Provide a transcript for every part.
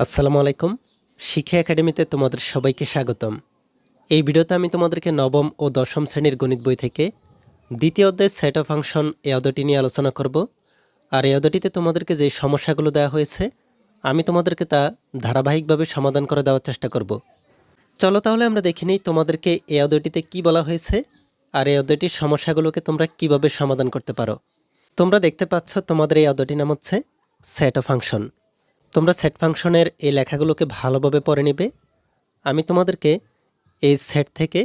আসসালামু আলাইকুম। শিক্ষা একাডেমিতে তোমাদের সবাইকে স্বাগতম। এই ভিডিওতে আমি তোমাদেরকে নবম ও দশম শ্রেণির গণিত বই থেকে দ্বিতীয় অধ্যায় সেট অফ ফাংশন এই অধ্যায়টি নিয়ে আলোচনা করব। আর এই অধ্যায়টিতে তোমাদেরকে যে সমস্যাগুলো দেওয়া হয়েছে, আমি তোমাদেরকে তা ধারাবাহিকভাবে সমাধান করে দেওয়ার চেষ্টা করব। চলো তাহলে আমরা দেখে নিই তোমাদেরকে এই অধ্যায়টিতে কী বলা হয়েছে আর এই অধ্যায়টির সমস্যাগুলোকে তোমরা কীভাবে সমাধান করতে পারো। তোমরা দেখতে পাচ্ছ তোমাদের এই অধ্যায়টির নাম হচ্ছে সেট অফ ফাংশন তোমরা সেট ফাংশনের এই লেখাগুলোকে ভালোভাবে পড়ে নেবে। আমি তোমাদেরকে এই সেট থেকে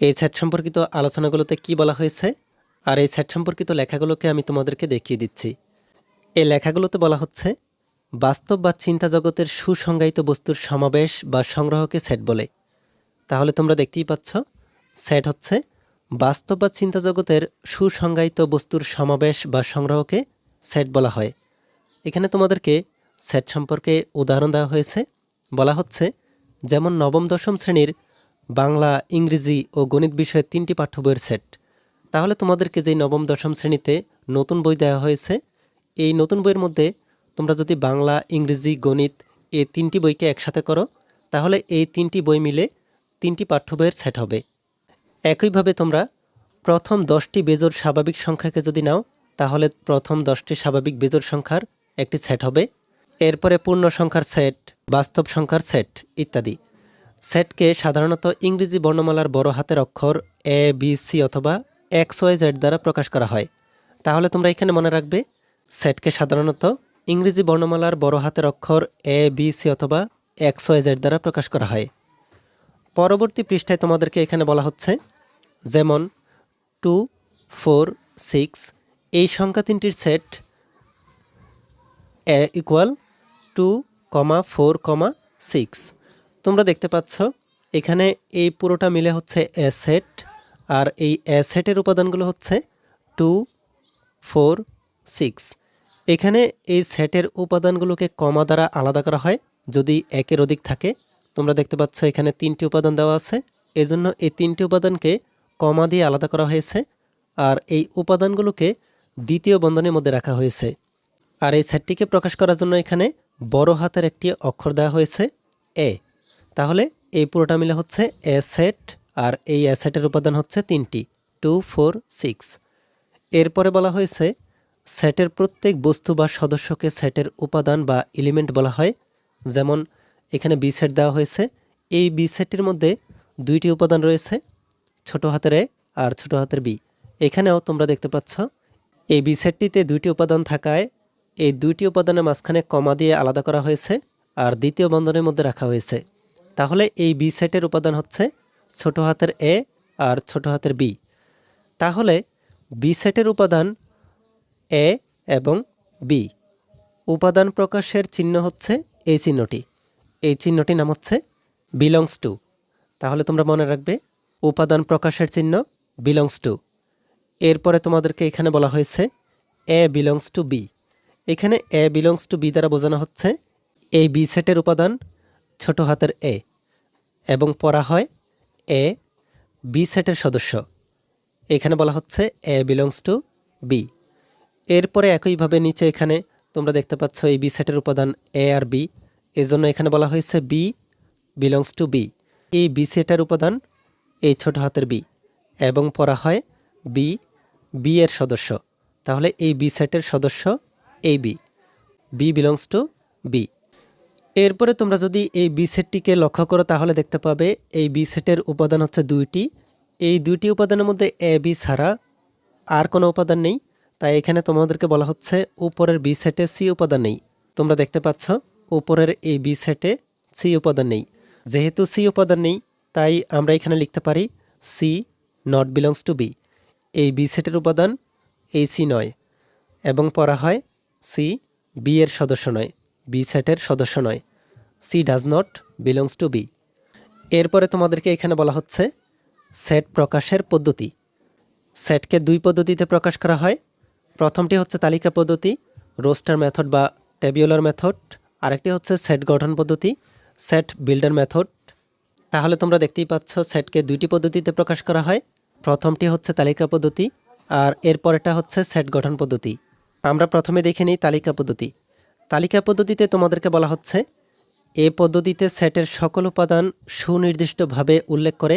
এই সেট সম্পর্কিত আলোচনাগুলোতে কি বলা হয়েছে আর এই সেট সম্পর্কিত লেখাগুলোকে আমি তোমাদেরকে দেখিয়ে দিচ্ছি। এই লেখাগুলোতে বলা হচ্ছে, বাস্তব বা চিন্তা জগতের সুসংজ্ঞায়িত বস্তুর সমাবেশ বা সংগ্রহকে সেট বলে। তাহলে তোমরা দেখতেই পাচ্ছ সেট হচ্ছে বাস্তব বা চিন্তা জগতের সুসংজ্ঞায়িত বস্তুর সমাবেশ বা সংগ্রহকে সেট বলা হয়। এখানে তোমাদেরকে সেট সম্পর্কে উদাহরণ দেওয়া হয়েছে। বলা হচ্ছে, যেমন নবম, দশম শ্রেণির বাংলা, ইংরেজি ও গণিত বিষয়ের তিনটি পাঠ্য বইয়ের সেট। তাহলে তোমাদেরকে যেই নবম, দশম শ্রেণীতে নতুন বই দেওয়া হয়েছে, এই নতুন বইয়ের মধ্যে তোমরা যদি বাংলা, ইংরেজি, গণিত এই তিনটি বইকে একসাথে করো, তাহলে এই তিনটি বই মিলে তিনটি পাঠ্য বইয়ের সেট হবে। একইভাবে তোমরা প্রথম দশটি বেজোর স্বাভাবিক সংখ্যাকে যদি নাও, তাহলে প্রথম দশটি স্বাভাবিক বেজোর সংখ্যার একটি সেট হবে। এরপরে পূর্ণ সংখ্যার সেট বাস্তব সংখ্যার সেট ইত্যাদি। সেটকে সাধারণত ইংরেজি বর্ণমালার বড় হাতের অক্ষর এ বি সি অথবা এক্স ওয়াই জেড দ্বারা প্রকাশ করা হয়। তাহলে তোমরা এখানে মনে রাখবে সেটকে সাধারণত ইংরেজি বর্ণমালার বড় হাতের অক্ষর এ বি সি অথবা এক্স ওয়াই জেড দ্বারা প্রকাশ করা হয়। পরবর্তী পৃষ্ঠায় তোমাদেরকে এখানে বলা হচ্ছে, যেমন টু ফোর সিক্স এই সংখ্যা তিনটির set equal to comma four comma six তোমরা দেখতে পাচ্ছ, এখানে এই পুরোটা মিলে হচ্ছে এ সেট আর এই এ সেটের উপাদানগুলো হচ্ছে টু ফোর সিক্স এখানে এই সেটের উপাদানগুলোকে কমা দ্বারা আলাদা করা হয়, যদি একের অধিক থাকে। তোমরা দেখতে পাচ্ছ, এখানে তিনটি উপাদান দেওয়া আছে। এজন্য এই তিনটি উপাদানকে কমা দিয়ে আলাদা করা হয়েছে, আর এই উপাদানগুলোকে দ্বিতীয় বন্ধনের মধ্যে রাখা হয়েছে। আর এই সেটটিকে প্রকাশ করার জন্য এখানে বড় হাতের একটি অক্ষর দেওয়া হয়েছে এ। তাহলে এই পুরোটা মিলে হচ্ছে এ সেট আর এই এ সেটের উপাদান হচ্ছে তিনটি, টু, ফোর, সিক্স। এরপরে বলা হয়েছে সেটের প্রত্যেক বস্তু বা সদস্যকে সেটের উপাদান বা এলিমেন্ট বলা হয়। যেমন এখানে বি সেট দেওয়া হয়েছে। এই বি সেটটির মধ্যে দুইটি উপাদান রয়েছে, ছোট হাতের এ আর ছোট হাতের বি। এখানেও তোমরা দেখতে পাচ্ছ, এই বি সেটটিতে দুইটি উপাদান থাকায় এই দুইটি উপাদানের মাঝখানে কমা দিয়ে আলাদা করা হয়েছে আর দ্বিতীয় বন্ধনের মধ্যে রাখা হয়েছে। তাহলে এই বি সেটের উপাদান হচ্ছে ছোট হাতের এ আর ছোট হাতের বি। তাহলে বি সেটের উপাদান এ এবং বি। উপাদান প্রকাশের চিহ্ন হচ্ছে এই চিহ্নটি। এই চিহ্নটির নাম হচ্ছে বিলংস টু। তাহলে তোমরা মনে রাখবে উপাদান প্রকাশের চিহ্ন বিলংস টু। এরপরে তোমাদেরকে এখানে বলা হয়েছে এ বিলংস টু বি। এখানে এ বিলংস টু বি দ্বারা বোঝানো হচ্ছে এই বি সেটের উপাদান ছোট হাতের এ এবং পড়া হয় এ বি সেটের সদস্য। এখানে বলা হচ্ছে এ বিলংস টু বি এরপরে একইভাবে নিচে এখানে তোমরা দেখতে পাচ্ছ এই বি সেটের উপাদান এ আর বি এজন্য এখানে বলা হয়েছে বি বিলংস টু বি এই বি সেটের উপাদান এই ছোট হাতের বি এবং পড়া হয় বি বি এর সদস্য। তাহলে এই বি সেটের সদস্য এই B B belongs to B এরপরে তোমরা যদি এই বি সেটটিকে লক্ষ্য করো, তাহলে দেখতে পাবে এই বি সেটের উপাদান হচ্ছে দুইটি। এই দুইটি উপাদানের মধ্যে এ বি ছাড়া আর কোনো উপাদান নেই। তাই এখানে তোমাদেরকে বলা হচ্ছে উপরের বি সেটে সি উপাদান নেই। তোমরা দেখতে পাচ্ছ, উপরের এই বি সেটে সি উপাদান নেই। যেহেতু সি উপাদান নেই, তাই আমরা এখানে লিখতে পারি C not belongs to B এই বি সেটের উপাদান এই সি নয়। এবং পড়া হয় সি বি এর সদস্য নয় বি সেটের সদস্য নয়। C does not belongs to B এরপরে তোমাদেরকে এখানে বলা হচ্ছে সেট প্রকাশের পদ্ধতি। সেটকে দুই পদ্ধতিতে প্রকাশ করা হয়। প্রথমটি হচ্ছে তালিকা পদ্ধতি রোস্টার মেথড বা টেবিউলার মেথড আরেকটি হচ্ছে সেট গঠন পদ্ধতি সেট বিল্ডার মেথড তাহলে তোমরা দেখতেই পাচ্ছ সেটকে দুইটি পদ্ধতিতে প্রকাশ করা হয়। প্রথমটি হচ্ছে তালিকা পদ্ধতি আর এর পরেরটা হচ্ছে সেট গঠন পদ্ধতি। আমরা প্রথমে দেখে নিই তালিকা পদ্ধতি। তালিকা পদ্ধতিতে তোমাদেরকে বলা হচ্ছে, এ পদ্ধতিতে সেটের সকল উপাদান সুনির্দিষ্টভাবে উল্লেখ করে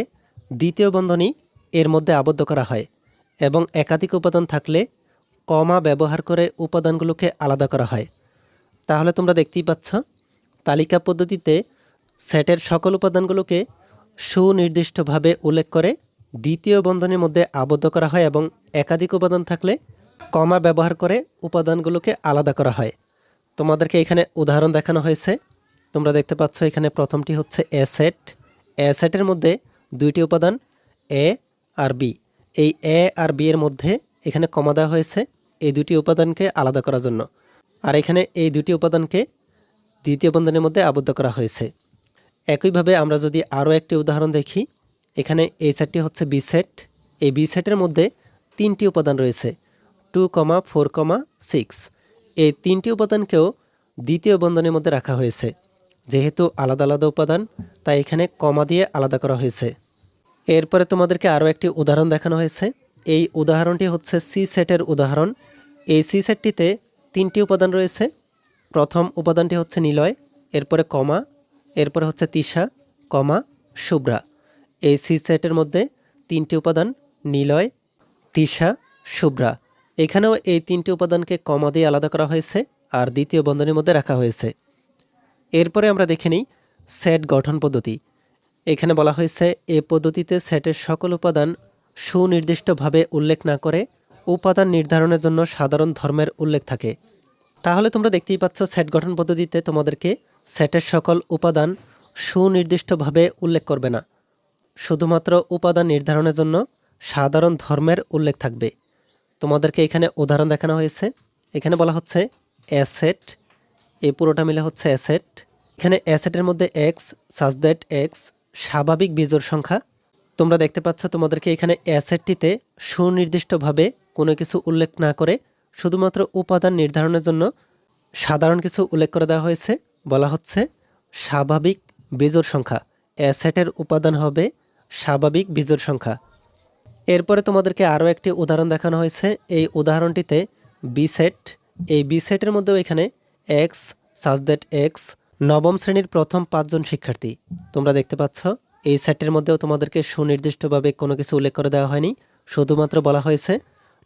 দ্বিতীয় বন্ধনী এর মধ্যে আবদ্ধ করা হয় এবং একাধিক উপাদান থাকলে কমা ব্যবহার করে উপাদানগুলোকে আলাদা করা হয়। তাহলে তোমরা দেখতেই পাচ্ছ, তালিকা পদ্ধতিতে সেটের সকল উপাদানগুলোকে সুনির্দিষ্টভাবে উল্লেখ করে দ্বিতীয় বন্ধনীর মধ্যে আবদ্ধ করা হয় এবং একাধিক উপাদান থাকলে কমা ব্যবহার করে উপাদানগুলোকে আলাদা করা হয়। তোমাদেরকে এখানে উদাহরণ দেখানো হয়েছে। তোমরা দেখতে পাচ্ছ এখানে প্রথমটি হচ্ছে এ সেট এ সেটের মধ্যে দুইটি উপাদান এ আর বি এই এ আর বি এর মধ্যে এখানে কমা দেওয়া হয়েছে এই দুটি উপাদানকে আলাদা করার জন্য। আর এখানে এই দুটি উপাদানকে দ্বিতীয় বন্ধনের মধ্যে আবদ্ধ করা হয়েছে। একইভাবে আমরা যদি আরও একটি উদাহরণ দেখি, এখানে এই সেটটি হচ্ছে বি সেট এই বি সেটের মধ্যে তিনটি উপাদান রয়েছে। Two comma four comma six. এই তিনটি উপাদানকেও দ্বিতীয় বন্ধনের মধ্যে রাখা হয়েছে। যেহেতু আলাদা আলাদা উপাদান, তাই এখানে কমা দিয়ে আলাদা করা হয়েছে। এরপরে তোমাদেরকে আরও একটি উদাহরণ দেখানো হয়েছে। এই উদাহরণটি হচ্ছে সি সেটের উদাহরণ। এই সি সেটটিতে তিনটি উপাদান রয়েছে। প্রথম উপাদানটি হচ্ছে নিলয়, এরপরে কমা, এরপরে হচ্ছে তিশা, কমা, শুভ্রা। এই সি সেটের মধ্যে তিনটি উপাদান নিলয়, তিশা, শুভ্রা। এখানেও এই তিনটি উপাদানকে কমা দিয়ে আলাদা করা হয়েছে আর দ্বিতীয় বন্ধনীর মধ্যে রাখা হয়েছে। এরপরে আমরা দেখে নিই সেট গঠন পদ্ধতি। এখানে বলা হয়েছে এ পদ্ধতিতে সেটের সকল উপাদান সুনির্দিষ্টভাবে উল্লেখ না করে উপাদান নির্ধারণের জন্য সাধারণ ধর্মের উল্লেখ থাকে। তাহলে তোমরা দেখতেই পাচ্ছ সেট গঠন পদ্ধতিতে তোমাদেরকে সেটের সকল উপাদান সুনির্দিষ্টভাবে উল্লেখ করবে না। শুধুমাত্র উপাদান নির্ধারণের জন্য সাধারণ ধর্মের উল্লেখ থাকবে। তোমাদেরকে এখানে উদাহরণ দেখানো হয়েছে। এখানে বলা হচ্ছে অ্যাসেট এই পুরোটা মিলে হচ্ছে অ্যাসেট এখানে অ্যাসেটের মধ্যে এক্স সাজ দ্যাট এক্স স্বাভাবিক বীজোর সংখ্যা। তোমরা দেখতে পাচ্ছ তোমাদেরকে এখানে অ্যাসেটটিতে সুনির্দিষ্টভাবে কোনো কিছু উল্লেখ না করে শুধুমাত্র উপাদান নির্ধারণের জন্য সাধারণ কিছু উল্লেখ করে দেওয়া হয়েছে। বলা হচ্ছে স্বাভাবিক বীজোর সংখ্যা। অ্যাসেটের উপাদান হবে স্বাভাবিক বীজোর সংখ্যা। এরপরে তোমাদেরকে আরও একটি উদাহরণ দেখানো হয়েছে। এই উদাহরণটিতে বি সেট এই বি সেটের মধ্যেও এখানে এক্স সাজ দ্যাট এক্স নবম শ্রেণির প্রথম পাঁচজন শিক্ষার্থী। তোমরা দেখতে পাচ্ছ, এই সেটের মধ্যেও তোমাদেরকে সুনির্দিষ্টভাবে কোনো কিছু উল্লেখ করে দেওয়া হয়নি। শুধুমাত্র বলা হয়েছে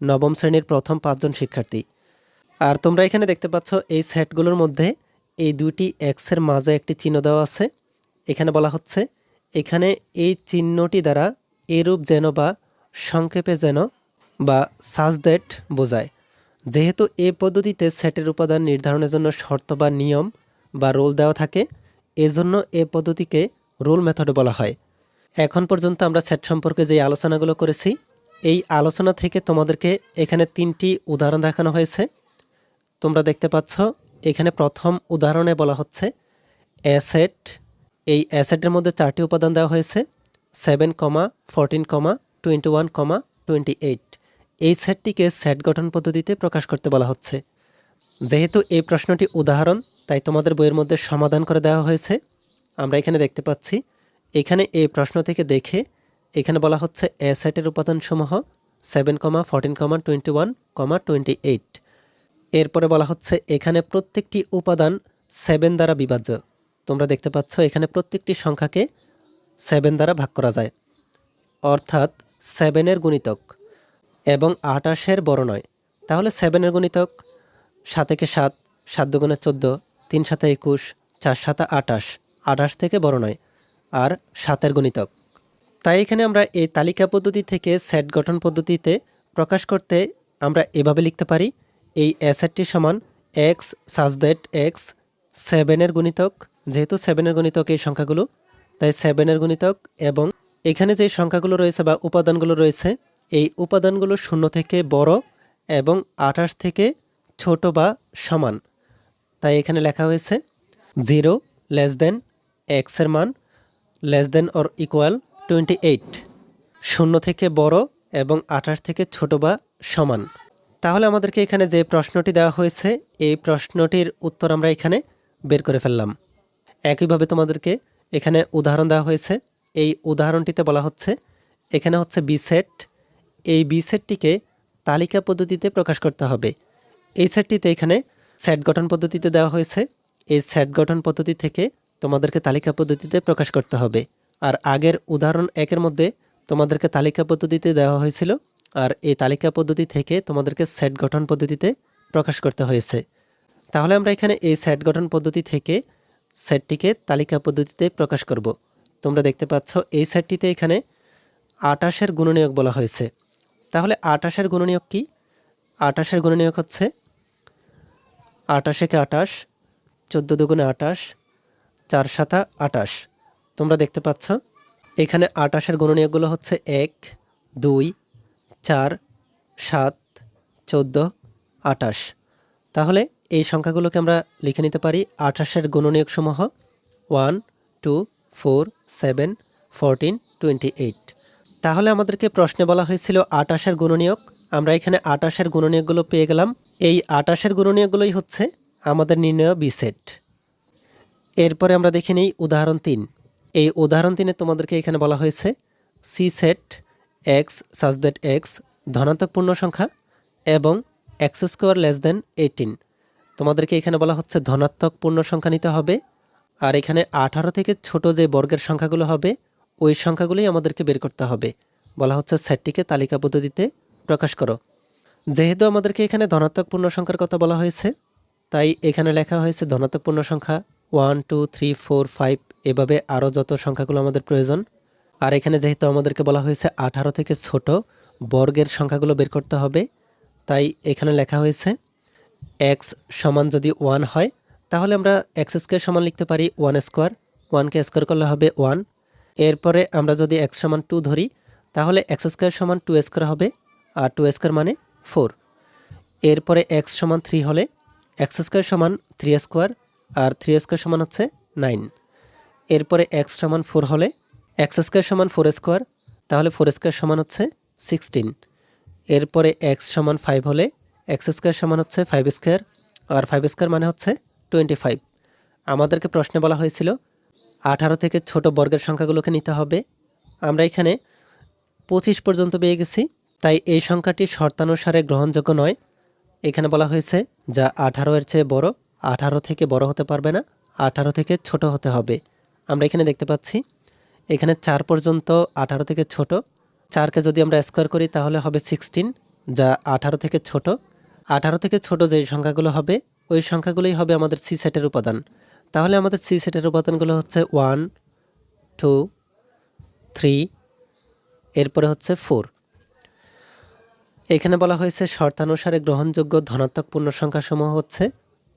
নবম শ্রেণির প্রথম পাঁচজন শিক্ষার্থী। আর তোমরা এখানে দেখতে পাচ্ছ, এই সেটগুলোর মধ্যে এই দুটি এক্সের মাঝে একটি চিহ্ন দেওয়া আছে। এখানে বলা হচ্ছে, এখানে এই চিহ্নটি দ্বারা এরূপ যেন বা সংক্ষেপে যেন বা সাজ দ্যাট বোঝায়। যেহেতু এ পদ্ধতিতে সেটের উপাদান নির্ধারণের জন্য শর্ত বা নিয়ম বা রোল দেওয়া থাকে, এজন্য এ পদ্ধতিকে রোল মেথড বলা হয়। এখন পর্যন্ত আমরা সেট সম্পর্কে যে আলোচনাগুলো করেছি, এই আলোচনা থেকে তোমাদেরকে এখানে তিনটি উদাহরণ দেখানো হয়েছে। তোমরা দেখতে পাচ্ছ, এখানে প্রথম উদাহরণে বলা হচ্ছে অ্যাসেট। এই অ্যাসেটের মধ্যে চারটি উপাদান দেওয়া হয়েছে, seven comma, fourteen comma twenty one comma twenty eight. এই সেটটিকে সেট গঠন পদ্ধতিতে প্রকাশ করতে বলা হচ্ছে। যেহেতু এই প্রশ্নটি উদাহরণ, তাই তোমাদের বইয়ের মধ্যে সমাধান করে দেওয়া হয়েছে। আমরা এখানে দেখতে পাচ্ছি, এখানে এই প্রশ্ন থেকে দেখে এখানে বলা হচ্ছে এ সেটের উপাদানসমূহ seven comma, fourteen comma, twenty one comma, twenty eight. এরপরে বলা হচ্ছে এখানে প্রত্যেকটি উপাদান সেভেন দ্বারা বিভাজ্য। তোমরা দেখতে পাচ্ছ এখানে প্রত্যেকটি সংখ্যাকে সেভেন দ্বারা ভাগ করা যায়। অর্থাৎ সেভেনের গুণিতক এবং আটাশের বড় নয়। তাহলে সেভেনের গুণিতক সাতেকে সাত সাত দুগুণে চোদ্দ, তিন সাথে একুশ, চার সাথে আটাশ আটাশ থেকে বড় নয় আর সাতের গণিতক। তাই এখানে আমরা এই তালিকা পদ্ধতি থেকে সেট গঠন পদ্ধতিতে প্রকাশ করতে আমরা এভাবে লিখতে পারি, এই অ্যাসেটটি সমান এক্স সাজ দ্যাট এক্স সেভেনের গুণিতক, যেহেতু সেভেনের গুণিতক এই সংখ্যাগুলো, তাই সেভেনের গুণিতক এবং এখানে যে সংখ্যাগুলো রয়েছে বা উপাদানগুলো রয়েছে, এই উপাদানগুলো শূন্য থেকে বড় এবং আঠাশ থেকে ছোট বা সমান। তাই এখানে লেখা হয়েছে, জিরো লেস দেন এক্সের মান less than or equal twenty eight শূন্য থেকে বড় এবং আঠাশ থেকে ছোট বা সমান। তাহলে আমাদেরকে এখানে যে প্রশ্নটি দেওয়া হয়েছে, এই প্রশ্নটির উত্তর আমরা এখানে বের করে ফেললাম। একইভাবে তোমাদেরকে এখানে উদাহরণ দেওয়া হয়েছে এই উদাহরণটিতে বলা হচ্ছে, এখানে হচ্ছে বি সেট এই বি সেটটিকে তালিকা পদ্ধতিতে প্রকাশ করতে হবে। এই সেটটিতে এখানে সেট গঠন পদ্ধতিতে দেওয়া হয়েছে। এই সেট গঠন পদ্ধতি থেকে তোমাদেরকে তালিকা পদ্ধতিতে প্রকাশ করতে হবে। আর আগের উদাহরণ একের মধ্যে তোমাদেরকে তালিকা পদ্ধতিতে দেওয়া হয়েছিল। আর এই তালিকা পদ্ধতি থেকে তোমাদেরকে সেট গঠন পদ্ধতিতে প্রকাশ করতে হয়েছে। তাহলে আমরা এখানে এই সেট গঠন পদ্ধতি থেকে সেটটিকে তালিকা পদ্ধতিতে প্রকাশ করব। তোমরা দেখতে পাচ্ছ, এই সেটটিতে এখানে আটাশের গুণনীয়ক বলা হয়েছে। তাহলে আটাশের গুণনীয়ক কি? আটাশের গুণনীয়ক হচ্ছে আটাশ একে আটাশ, চোদ্দ দুগুণে আটাশ, চার সাতা আটাশ। তোমরা দেখতে পাচ্ছ, এখানে আটাশের গুণনীয়কগুলো হচ্ছে এক, দুই, চার, সাত, চোদ্দ, আটাশ। তাহলে এই সংখ্যাগুলোকে আমরা লিখে নিতে পারি আঠাশের গুণনীয়ক সমূহ one, two four, seven, fourteen, twenty eight. তাহলে আমাদেরকে প্রশ্নে বলা হয়েছিল আটাশের গুণনীয়ক। আমরা এখানে আটাশের গুণনীয়কগুলো পেয়ে গেলাম। এই আটাশের গুণনীয়কগুলোই হচ্ছে আমাদের নির্ণয় বি সেট। এরপরে আমরা দেখে নিই উদাহরণ তিন। এই উদাহরণ তিনে তোমাদেরকে এখানে বলা হয়েছে C set X such that X ধনাত্মক পূর্ণ সংখ্যা এবং X square less than eighteen. তোমাদেরকে এখানে বলা হচ্ছে ধনাত্মক পূর্ণ সংখ্যা নিতে হবে আর এখানে আঠারো থেকে ছোট যে বর্গের সংখ্যাগুলো হবে, ওই সংখ্যাগুলোই আমাদেরকে বের করতে হবে। বলা হচ্ছে সেটটিকে তালিকা পদ্ধতিতে প্রকাশ করো। যেহেতু আমাদেরকে এখানে ধনাত্মক পূর্ণ সংখ্যার কথা বলা হয়েছে, তাই এখানে লেখা হয়েছে ধনাত্মক পূর্ণ সংখ্যা one two three four five এভাবে আরও যত সংখ্যাগুলো আমাদের প্রয়োজন। আর এখানে যেহেতু আমাদেরকে বলা হয়েছে আঠারো থেকে ছোট বর্গের সংখ্যাগুলো বের করতে হবে, তাই এখানে লেখা হয়েছে এক্স সমান যদি ওয়ান হয় তাহলে আমরা এক্স স্কোয়ার সমান লিখতে পারি ওয়ান স্কোয়ার ওয়ানকে স্কোয়ার করলে হবে ওয়ান এরপরে আমরা যদি এক্স সমান টু ধরি, তাহলে এক্স স্কোয়ার সমান টু স্কোয়ার হবে, আর টু স্কোয়ার মানে ফোর এরপরে এক্স সমান থ্রি হলে এক্স স্কোয়ার সমান থ্রি স্কোয়ার আর থ্রি স্কোয়ার সমান হচ্ছে নাইন এরপরে এক্স সমান ফোর হলে এক্স স্কোয়ার সমান ফোর স্কোয়ার তাহলে ফোর স্কোয়ার সমান হচ্ছে সিক্সটিন এরপরে এক্স সমান ফাইভ হলে এক্স স্কোয়ার সমান হচ্ছে ফাইভ স্কোয়ার আর ফাইভ স্কোয়ার মানে হচ্ছে টোয়েন্টি ফাইভ। আমাদেরকে প্রশ্নে বলা হয়েছিল, আঠারো থেকে ছোট বর্গের সংখ্যাগুলোকে নিতে হবে। আমরা এখানে পঁচিশ পর্যন্ত পেয়ে গেছি, তাই এই সংখ্যাটি শর্তানুসারে গ্রহণযোগ্য নয়। এখানে বলা হয়েছে, যা আঠারো এর চেয়ে বড়, আঠারো থেকে বড় হতে পারবে না, আঠারো থেকে ছোট হতে হবে। আমরা এখানে দেখতে পাচ্ছি, এখানে চার পর্যন্ত আঠারো থেকে ছোট, চারকে যদি আমরা স্কোয়ার করি তাহলে হবে সিক্সটিন, যা আঠারো থেকে ছোট, আঠারো থেকে ছোট যে সংখ্যাগুলো হবে ওই সংখ্যাগুলোই হবে আমাদের সি সেটের উপাদান। তাহলে আমাদের সি সেটের উপাদানগুলো হচ্ছে ওয়ান টু থ্রি এরপরে হচ্ছে ফোর এখানে বলা হয়েছে শর্তানুসারে গ্রহণযোগ্য ধনাত্মক পূর্ণ সংখ্যাসমূহ হচ্ছে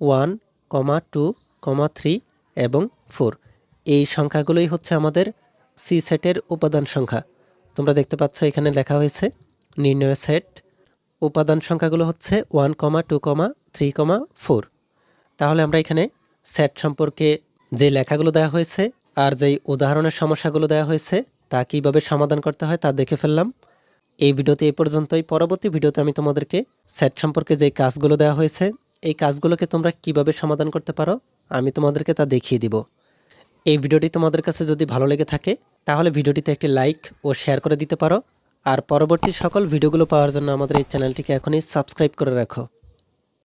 one comma two comma three এবং ফোর এই সংখ্যাগুলোই হচ্ছে আমাদের সি সেটের উপাদান সংখ্যা। তোমরা দেখতে পাচ্ছ এখানে লেখা হয়েছে নির্ণয় সেট উপাদান সংখ্যাগুলো হচ্ছে one comma two comma three comma four তাহলে আমরা এখানে সেট সম্পর্কে যে লেখাগুলো দেওয়া হয়েছে আর যেই উদাহরণের সমস্যাগুলো দেওয়া হয়েছে, তা কীভাবে সমাধান করতে হয় তা দেখে ফেললাম। এই ভিডিওতে এই পর্যন্তই। পরবর্তী ভিডিওতে আমি তোমাদেরকে সেট সম্পর্কে যে কাজগুলো দেওয়া হয়েছে, এই কাজগুলোকে তোমরা কীভাবে সমাধান করতে পারো, আমি তোমাদেরকে তা দেখিয়ে দিব। এই ভিডিওটি তোমাদের কাছে যদি ভালো লেগে থাকে, তাহলে ভিডিওটিতে একটি লাইক ও শেয়ার করে দিতে পারো। আর পরবর্তী সকল ভিডিওগুলো পাওয়ার জন্য আমাদের এই চ্যানেলটিকে এখনই সাবস্ক্রাইব করে রাখো।